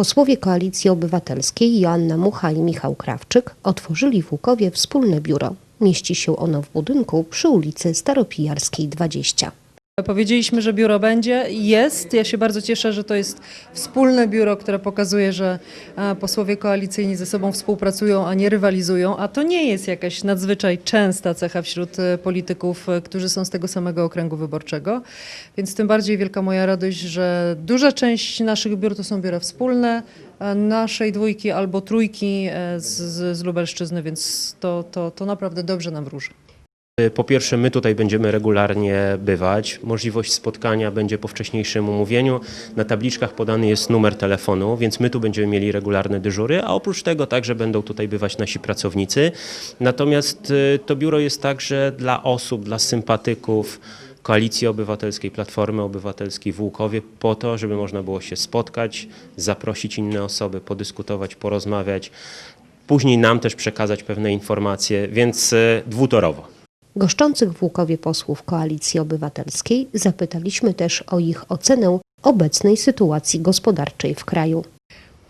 Posłowie Koalicji Obywatelskiej Joanna Mucha i Michał Krawczyk otworzyli w Łukowie wspólne biuro. Mieści się ono w budynku przy ulicy Staropijarskiej 20. Powiedzieliśmy, że biuro będzie. Jest. Ja się bardzo cieszę, że to jest wspólne biuro, które pokazuje, że e, posłowie koalicyjni ze sobą współpracują, a nie rywalizują. A to nie jest jakaś nadzwyczaj częsta cecha wśród e, polityków, e, którzy są z tego samego okręgu wyborczego. Więc tym bardziej wielka moja radość, że duża część naszych biur to są biura wspólne, naszej dwójki albo trójki z, z, z Lubelszczyzny, więc to, to, to naprawdę dobrze nam wróży. Po pierwsze, my tutaj będziemy regularnie bywać. Możliwość spotkania będzie po wcześniejszym umówieniu. Na tabliczkach podany jest numer telefonu, więc my tu będziemy mieli regularne dyżury, a oprócz tego także będą tutaj bywać nasi pracownicy. Natomiast y, to biuro jest także dla osób, dla sympatyków Koalicji Obywatelskiej, Platformy Obywatelskiej w Łukowie po to, żeby można było się spotkać, zaprosić inne osoby, podyskutować, porozmawiać, później nam też przekazać pewne informacje, więc y, dwutorowo. Goszczących w Łukowie posłów Koalicji Obywatelskiej zapytaliśmy też o ich ocenę obecnej sytuacji gospodarczej w kraju.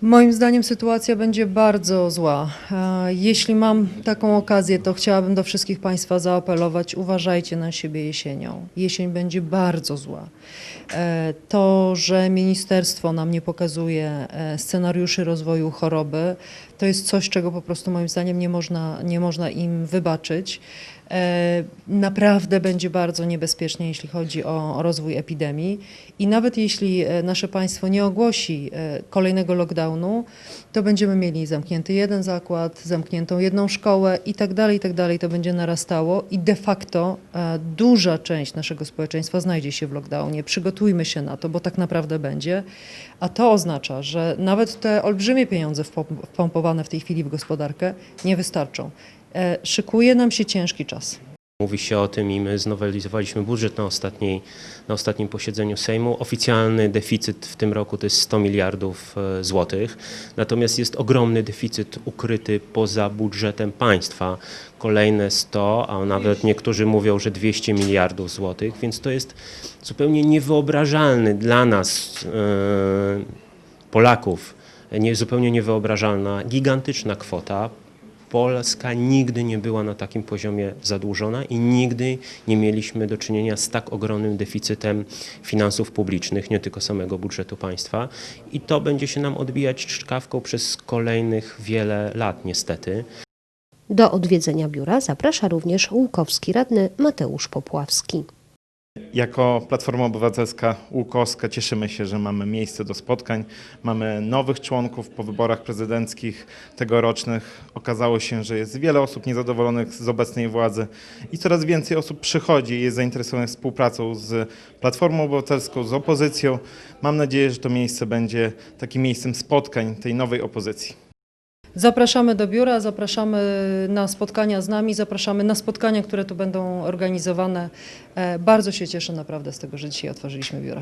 Moim zdaniem sytuacja będzie bardzo zła. E, Jeśli mam taką okazję, to chciałabym do wszystkich Państwa zaapelować: uważajcie na siebie jesienią. Jesień będzie bardzo zła. E, To, że ministerstwo nam nie pokazuje e, scenariuszy rozwoju choroby, to jest coś, czego po prostu moim zdaniem nie można, nie można im wybaczyć. E, Naprawdę będzie bardzo niebezpiecznie, jeśli chodzi o o rozwój epidemii. I nawet jeśli e, nasze państwo nie ogłosi e, kolejnego lockdownu, to będziemy mieli zamknięty jeden zakład, zamkniętą jedną szkołę i tak dalej, i tak dalej. To będzie narastało i de facto duża część naszego społeczeństwa znajdzie się w lockdownie. Przygotujmy się na to, bo tak naprawdę będzie. A to oznacza, że nawet te olbrzymie pieniądze wpom- wpompowane w tej chwili w gospodarkę nie wystarczą. E, Szykuje nam się ciężki czas. Mówi się o tym i my znowelizowaliśmy budżet na, ostatniej, na ostatnim posiedzeniu Sejmu. Oficjalny deficyt w tym roku to jest 100 miliardów e, złotych, natomiast jest ogromny deficyt ukryty poza budżetem państwa. Kolejne 100, a nawet niektórzy mówią, że 200 miliardów złotych, więc to jest zupełnie niewyobrażalny dla nas, e, Polaków, nie, zupełnie niewyobrażalna, gigantyczna kwota. Polska nigdy nie była na takim poziomie zadłużona i nigdy nie mieliśmy do czynienia z tak ogromnym deficytem finansów publicznych, nie tylko samego budżetu państwa. I to będzie się nam odbijać czkawką przez kolejnych wiele lat, niestety. Do odwiedzenia biura zaprasza również łukowski radny Mateusz Popławski. Jako Platforma Obywatelska Łukowska cieszymy się, że mamy miejsce do spotkań. Mamy nowych członków po wyborach prezydenckich tegorocznych. Okazało się, że jest wiele osób niezadowolonych z obecnej władzy i coraz więcej osób przychodzi i jest zainteresowanych współpracą z Platformą Obywatelską, z opozycją. Mam nadzieję, że to miejsce będzie takim miejscem spotkań tej nowej opozycji. Zapraszamy do biura, zapraszamy na spotkania z nami, zapraszamy na spotkania, które tu będą organizowane. E, Bardzo się cieszę naprawdę z tego, że dzisiaj otworzyliśmy biuro.